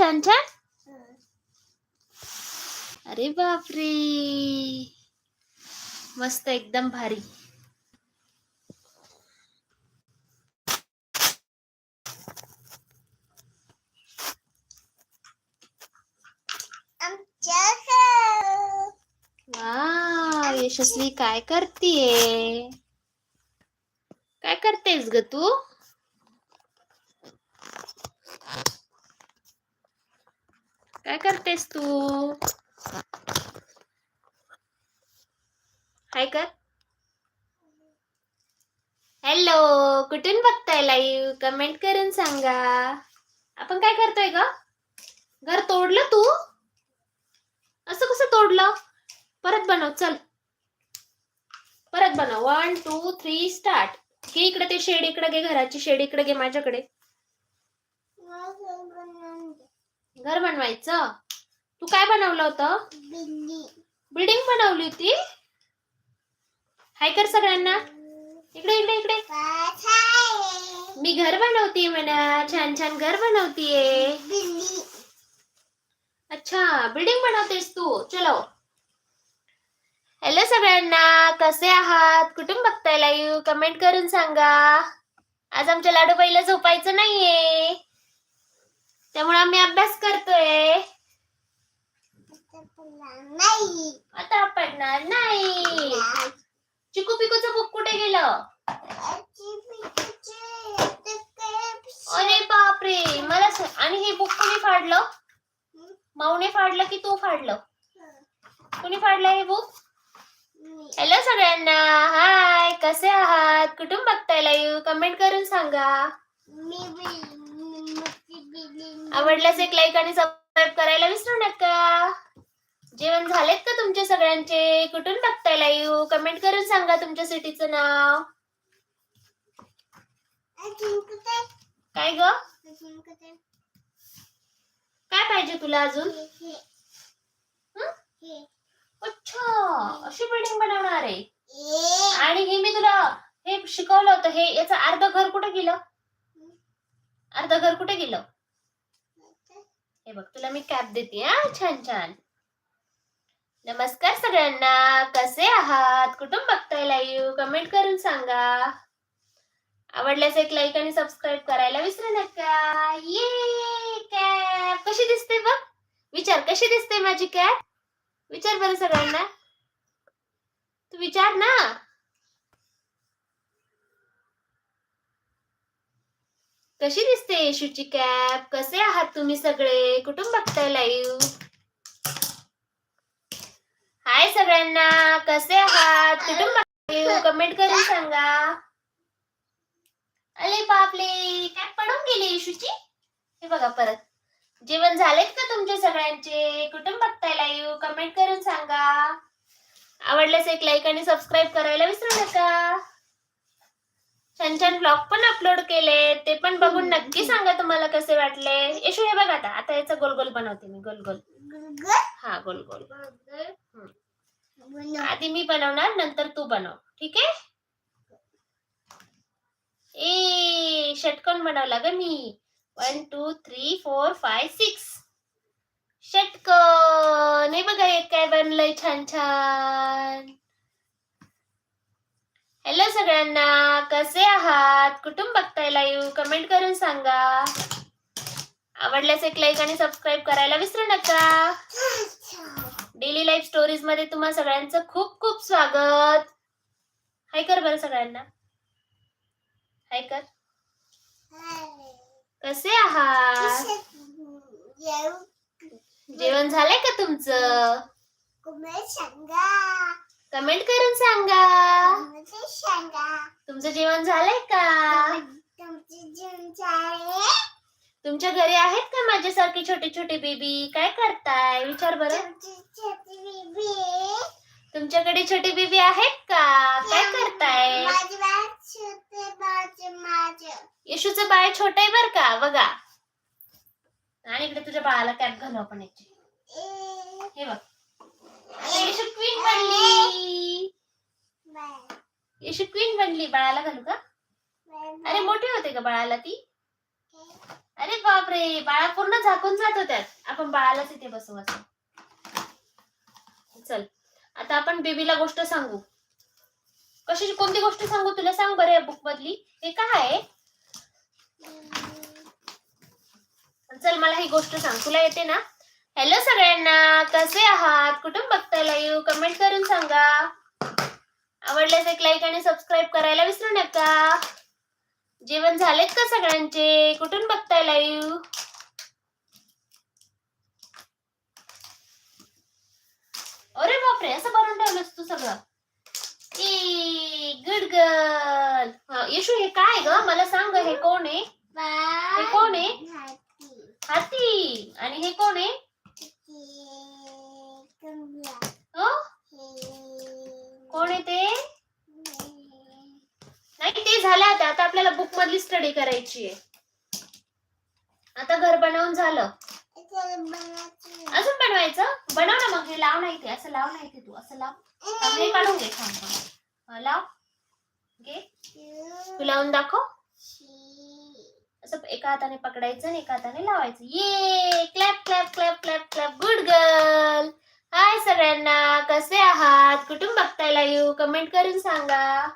छान छान. अरे बापरे. मस्त एकदम भारी. वा यशस्वी काय करतीये? काय करतेस ग तू? काय करतेस तू? हाय कर. हॅलो कुठून बघताय लाईव्ह कमेंट करून सांगा. आपण काय करतोय ग? घर तोडलं तू? असं कसं तोडलं? परत बनव चल. परत बनव. वन टू थ्री स्टार्ट घे इकडे ते शेड इकडे घे घराची शेड इकडे घे माझ्याकडे. घर बनवायचं? तू काय बनवलं होतं? बिल्डिंग बनवली होती? हाय कर सगळ्यांना. इकडे इकडे इकडे. मी घर बनवतीये म्हणा. छान छान घर बनवतीये. अच्छा बिल्डिंग बनवतेस तू. चलो. हॅलो सगळ्यांना. कसे आहात? कुठून बघताय लाईव्ह कमेंट करून सांगा. आज आमच्या लाडूबाईला झोपायचं नाहीये. त्यामुळे आम्ही अभ्यास करतोय. आता पडणार नाही. चिकू पिकूचं बुक कुठे गेलं? अरे बापरे मला आणि हे बुक कोणी फाडलं? माऊने फाडलं की तू फाडलं? कोणी फाडलं हे बुक? हॅलो सगळ्यांना. हाय कसे आहात? कुठून बघताय लाईव्ह कमेंट करून सांगा. आवडल्यास एक लाईक आणि सबस्क्राईब करायला विसरू नका. जेवण झालेत का तुमचे सगळ्यांचे? कुठून बघताय लाईव्ह कमेंट करून सांगा तुमच्या सिटीचं नाव. काय ग? काय पाहिजे तुला अजून? अच्छा अशी बिल्डिंग बनवणार आहे. आणि हे मी तुला हे शिकवलं होतं. हे याचं अर्ध घर कुठे गेलं? अर्ध घर कुठे गेलं? हे बघ तुला मी कॅप देते हा? छान छान. नमस्कार सगळ्यांना. कसे आहात? कुठून बघताय लाईव्ह कमेंट करून सांगा. आवडल्यास एक लाईक आणि सबस्क्राईब करायला विसरू नका. ये कॅप कशी दिसते बघ? विचार कशी दिसते माझी कॅप विचार बरं सगळ्यांना. तू विचार ना. कशी दिसते येशूची कॅप कसे आहात तुम्ही सगळे? कुठून बघताय लाईव्ह हाय सगळ्यांना. कसे आहात? कुठून बघताय कमेंट करून सांगा. अरे बापले काय पडून गेली येशूची? हे बघा परत. जेवण झालेत का तुमचे सगळ्यांचे? कुठून बघताय लाईव्ह कमेंट करून सांगा. आवडल्यास एक लाईक आणि सबस्क्राईब करायला विसरू नका. छान छान ब्लॉग पण अपलोड केले ते पण बघून नक्की सांगा तुम्हाला कसे वाटले. येशू हे बघा आता आता याचा गोल गोल बनवते मी गोल गोल हा गोल गोल आधी मी बनवणार नंतर तू बनव ठीक आहे? ए षटकोन बनवला ग मी. One two three four five six षटकोन. हे बघा एक काय बनलंय? छान छान हॅलो सगळ्यांना कसे आहात? कुठून बघताय लाईव्ह कमेंट करून सांगा. आवडल्यास एक लाईक आणि सबस्क्राईब करायला विसरू नका. डेली लाईफ स्टोरीजमध्ये तुम्हा सगळ्यांचं खूप खूप स्वागत. हाय कर बरं सगळ्यांना. हाय कर. कसे आहात? जेवण झालंय का तुमचं? कमेंट करून सांगा. तुमचं जेवण झालंय का? तुमच्या घरी आहेत का माझ्यासारखे छोटे छोटे बेबी काय करताय? विचार बरं. तुमच्याकडे छोटे बेबी आहेत का? काय करताय? येशूचं बाळ छोट आहे बर का? बघा. आणि इकडे तुझ्या बाळाला कॅप घालू आपण याची. हे बघ. क्वीन बनली. येशू क्वीन बनली बाळाला घालू का? अरे मोठी होते का बाळाला ती? अरे बापरे बाळा पूर्ण झाकून जातो त्यात आपण बाळालाच इथे बसवू असं चल आता आपण बेबीला गोष्ट सांगू. कशाची कोणती गोष्ट सांगू तुला? सांग बरं या बुक मधली हे काय आहे? चल मला ही गोष्ट सांग. तुला येते ना? हॅलो सगळ्यांना कसे आहात? कुठून बघताय लाईव्ह कमेंट करून सांगा. आवडल्यास एक लाईक आणि सबस्क्राईब करायला विसरू नका. जेवण झालेत का सगळ्यांचे? कुठून बघताय लाईव्ह अरे बापरे असं भरून ठेवलंस तू सगळं. ए गुड गर्ल येशू हे काय ग? मला सांग हे कोण आहे? हे कोण आहे? हाती. आणि हे कोण आहे हो कोण आहे ते नाही ते झालं आता आपल्याला बुक मधली स्टडी करायची आहे. आता घर बनवून झालं. अजून बनवायचं? बनव ना मग हे लाव नाही ते असं लाव नाही ते तू असं लाव. हे काढून घे थांब लाव. घे. तू लावून दाखव. असं एका हाताने पकडायचं आणि एका हाताने लावायचं. ये! Clap clap clap clap clap good girl hi सगळ्यांना. कसे आहात? कुठून बघतायला येऊ कमेंट करून सांगा.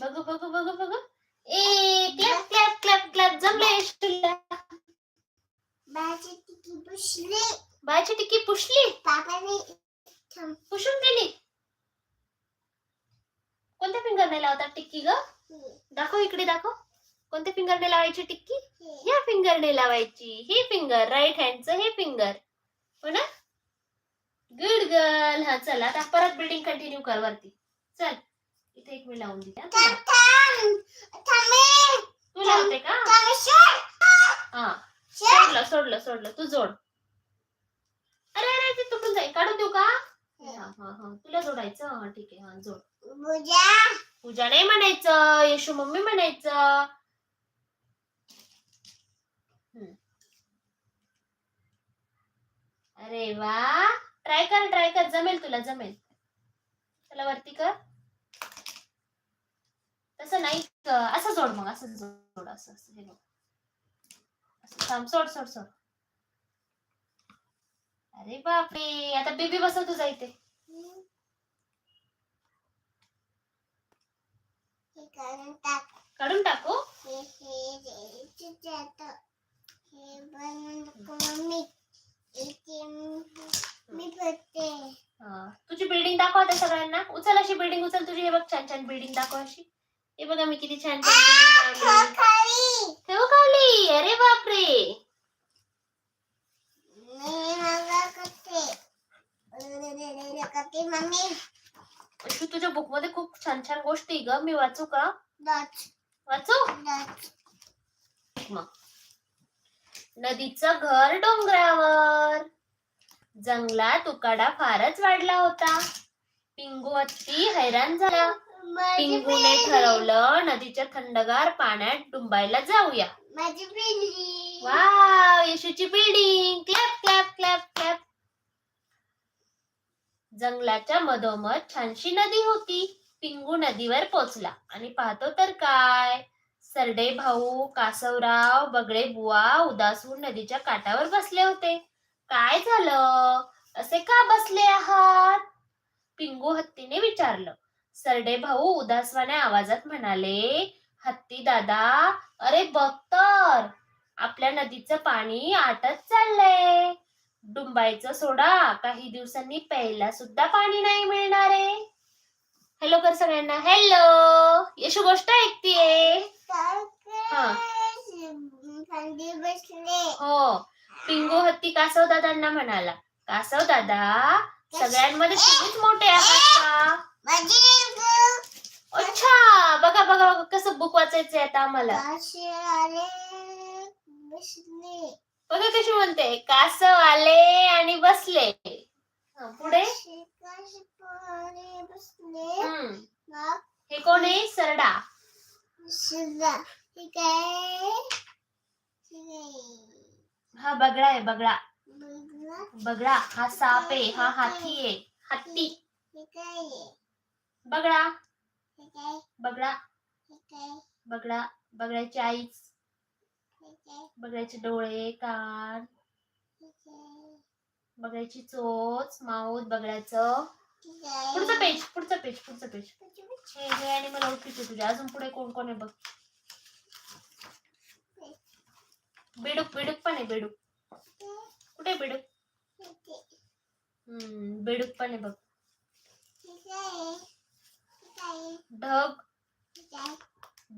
बघू बघू बघू बघू. ए क्लॅप क्लॅप क्लॅप क्लॅप. जमलं बायची टिक्की पुसली. पुसून गेली कोणत्या फिंगरने लावतात टिक्की ग? दाखव इकडे दाखव. कोणत्या फिंगरने लावायची टिक्की या फिंगरने लावायची. हे फिंगर राईट हँडचं हे फिंगर हो ना? गुड गर्ल हा चल आता परत बिल्डिंग कंटिन्यू कर वरती. चल. इथे एक मी लावून देते तुला. तू लावते का? हा. सोडलं सोडलं सोडलं. तू जोड. अरे अरे ते तुटून जाईल. काढून देऊ का? हा. हा हा तुला जोडायचं? हा ठीक आहे. हा जोड. पूजा. नाही म्हणायचं. येशू मम्मी म्हणायचं. अरे वा. ट्राय कर ट्राय कर. जमेल तुला जमेल. चला वरती कर. तसं नाही असं जोड मग असं जोड असं असं हे बघ. असं थांब सोड सोड सोड. अरे बापरे आता बेबी बसव तुझा इथे. काढून टाकू? हा. तुझी बिल्डिंग दाखव आता सगळ्यांना. उचल अशी बिल्डिंग उचल तुझी. हे बघ छान छान बिल्डिंग दाखव अशी. हे बघा मी किती छान. ठेवू खाली अरे बापरे. अशी तुझ्या बुकमध्ये खूप छान छान गोष्टी ग. मी वाचू का? वाचू. मग. नदीचं घर डोंगरावर. जंगलात उकाडा फारच वाढला होता. पिंगू हत्ती हैराण झाला. पिंगूने ठरवलं नदीच्या थंडगार पाण्यात डुंबायला जाऊया. माझी वाव येशूची building clap clap clap clap. जंगलाच्या मधोमध छानशी नदी होती. पिंगू नदीवर पोचला. आणि पाहतो तर काय? सरडे भाऊ कासवराव बगडे बुवा उदासून नदीच्या काठावर बसले होते. काय झालं? असे का बसले आहात? पिंगू हत्तीने विचारलं. सरडे भाऊ उदासवाण्या आवाजात म्हणाले हत्ती दादा अरे बघ तर आपल्या नदीचं पाणी आटत चाललंय. डुंबायचं सोडा काही दिवसांनी प्यायला सुद्धा पाणी नाही मिळणार. आहे हॅलो कर सगळ्यांना. हॅलो यशू गोष्ट ऐकतीये? हो. पिंगू हत्ती कासव दादांना म्हणाला. कासव दादा सगळ्यांमध्ये तुम्हीच मोठे आहात का? अच्छा बघा बघा बघा कसं बुक वाचायचंय आता आम्हाला. काशी आले बसले. बघा कशी म्हणते कासव आले आणि बसले. पुढे. हे. कोण आहे? सरडा. आहे आहे हा बगडा आहे बगडा बगडा हा साप आहे हा हाती आहे. हत्ती. आहे बगडा. बगडा. बगड्याची आईच. बगड्याचे डोळे कान. बगड्याची चोच माऊत बगड्याचं. पुढचं पेज पुढचं पेज पुढचं पेज हे हे अॅनिमल ओळखीचे तुझ्या अजून पुढे कोण कोण आहे बघ. बेडूक बेडूक पण आहे बेडूक. कुठे बेडूक? हम्म बेडूक पण आहे बघ. ढग.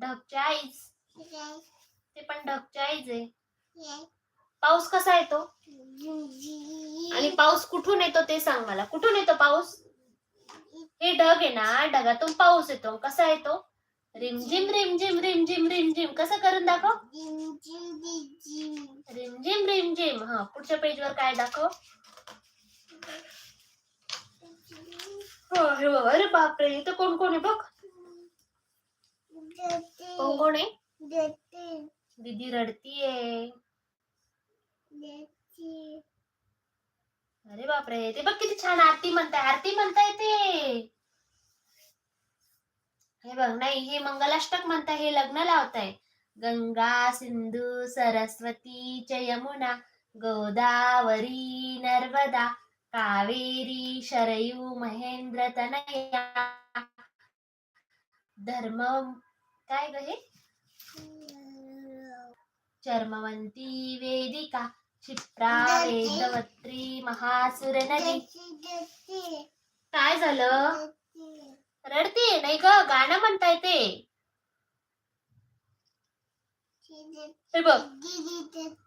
ढगच्या आईच ते पण ढगच्या आईच आहे. पाऊस कसा येतो? आणि पाऊस कुठून येतो ते सांग मला. कुठून येतो पाऊस? हे ढग आहे ना ढगातून पाऊस येतो. कसा येतो? रिमझिम रिमझिम रिमझिम रिमझिम. कसं करून दाखव? रिमझिम रिमझिम. हा पुढच्या पेजवर काय दाखव? हो, बाबा अरे बापरे इथं कोण कोण आहे बघ? कोण कोण आहे? दीदी रडतीये. अरे बापरे ते बघ किती छान आरती म्हणताय आरती म्हणताय ते. हे बघ नाही हे मंगलाष्टक म्हणताय हे लग्न लावताय. गंगा सिंधू सरस्वती च यमुना गोदावरी नर्मदा कावेरी शरयू महेंद्र तनया. धर्म काय ग हे? चर्मवंती वेदिका क्षिप्रा वेदवत्री महासुर नदी. काय झालं? रडते नाही ग गाणं म्हणताय ते. बघ.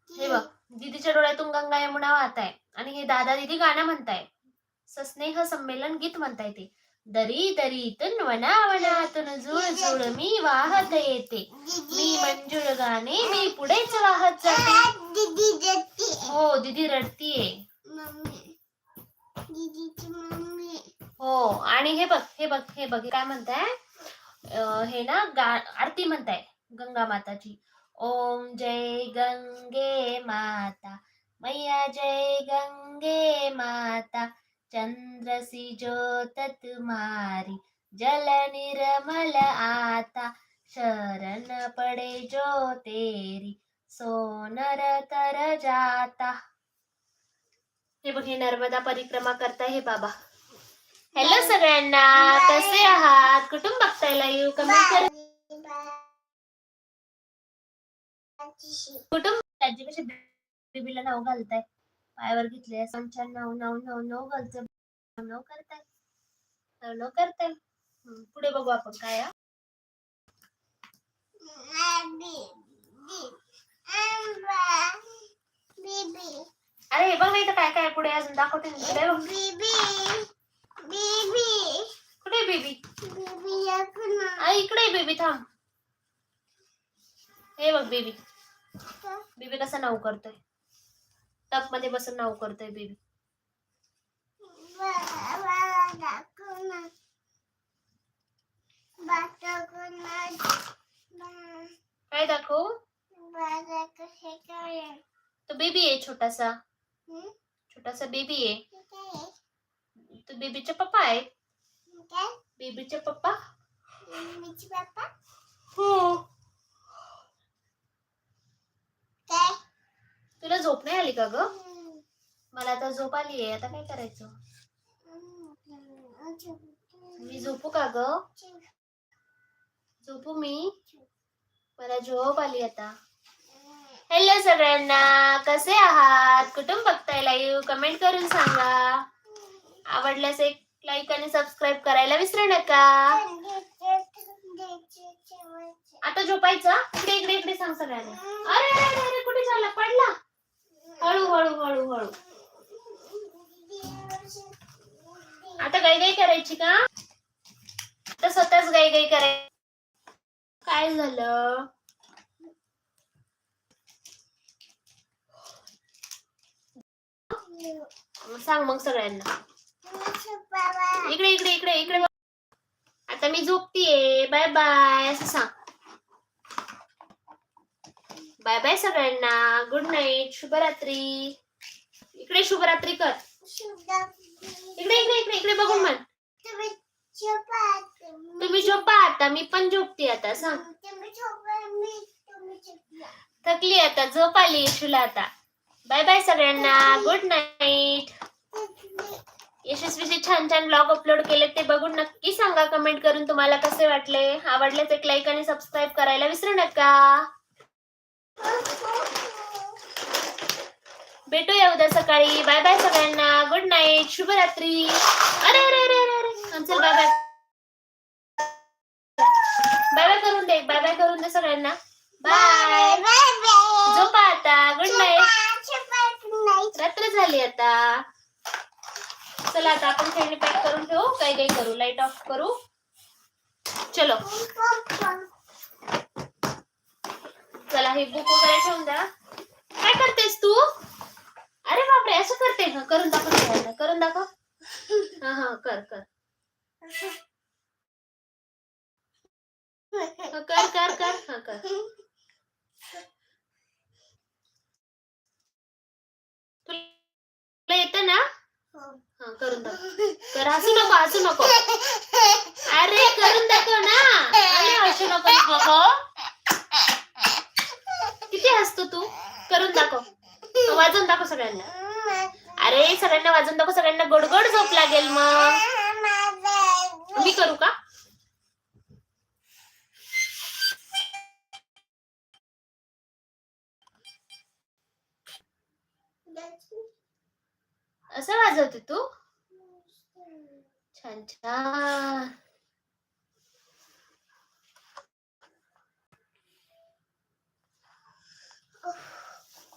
हे बघ दीदीच्या डोळ्यातून गंगा यमुना वाहत आहे आणि हे दादा दीदी गाणं म्हणताय. सस्नेह संमेलन गीत म्हणताय ते. दरी दरीतून वना वनातून जुळ जुळ मी वाहत येते. मी मंजुळ गाणे मी पुढेच वाहत जाते. हो दीदी रडतीये. हो आणि हे बघ हे बघ हे बघ काय म्हणताय? हे ना गा आरती म्हणताय गंगा माताची. ओम जय गंगे माता मैया जय गंगे माता चंद्र सी ज्योत तुम्हारी जल निर्मल आता शरण पडे जो तेरी सोनर तर जाता। हे बघ हे नर्मदा परिक्रमा करता हे बाबा. हॅलो सगळ्यांना कसे आहात? कुठून बघताय लाईव्ह कमेंट कर. त्याची कशी बेबीला नाव घालताय? पायावर घेतले संचार नाव नाव नाव नाव घालतोय. नाव करताय. नाव नाव करताय. हम्म, पुढे बघू आपण काय अरे हे बघ नाही तर काय काय पुढे अजून दाखवते. बघ. कुठे बेबी? इकडे बेबी थांब. हे बघ बेबी. बेबी कसा नाव करतोय? टपमध्ये बसून नाव करतोय बेबी. काय दाखवू? तो बेबी आहे छोटासा. छोटासा बेबी आहे. तो बेबीचा पप्पा आहे बेबीचा पप्पा? हो. तुला झोप नाही आली का ग? मला आता झोप आली आहे आता काय करायचं? मी झोपू का ग? झोपू मी? मला झोप आली आता. हॅलो सगळ्यांना कसे आहात? कुठून बघताय लाईव्ह कमेंट करून सांगा. आवडल्यास एक लाईक आणि सबस्क्राईब करायला विसरू नका. आता झोपायचं? इकडे इकडे इकडे सांग सगळ्यांना. अरे अरे अरे, अरे कुठे झाला पडला? हळू हळू हळू हळू आता गाई गाई करायची का? आता स्वतःच गाई गाई करायची काय झालं? सांग मग सगळ्यांना. इकडे इकडे इकडे इकडे आता मी झोपतीये. Bye bye. असं सांग. बाय बाय सगळ्यांना. गुड नाईट शुभरात्री. इकडे शुभरात्री कर. इकडे इकडे इकडे इकडे बघून म्हण. तुम्ही झोपा आता. मी पण झोपते आता. सांग. थकली आता. झोप आली येशूला आता. बाय बाय सगळ्यांना. गुड नाईट यशस्वीचे छान छान ब्लॉग अपलोड केले ते बघून नक्की सांगा. कमेंट करून तुम्हाला कसे वाटले? आवडले एक लाईक आणि सबस्क्राईब करायला विसरू नका. भेटूया उद्या सकाळी. बाय बाय सगळ्यांना. गुड नाईट शुभरात्री. अरे अरे अरे अरे अरे. चल बाय बाय बाय बाय करून दे. बाय बाय करून दे सगळ्यांना. बाय झोपा आता. गुड नाईट रात्र झाली आता. चला आता आपण खेळणी पॅक करून ठेवू. काही काही करू. लाइट ऑफ करू. चलो. चला हे बुक वगैरे ठेवून द्या. काय करतेस तू? अरे बापरे असं करते ना करून दाखव सगळ्यांना करून दाखव. हा हा कर कर. हा, कर कर कर. हा कर. तुला येतं ना? हा करून दाखव. कर हसू नको हसू नको. अरे करून दाखव ना. अरे हसू नको नको. किती हसतो तू? करून दाखव. वाजवून दाखव सगळ्यांना. अरे सगळ्यांना वाजवून दाखव सगळ्यांना गोडगोड झोप लागेल मग. मी करू का? असं वाजवते तू? छान छान.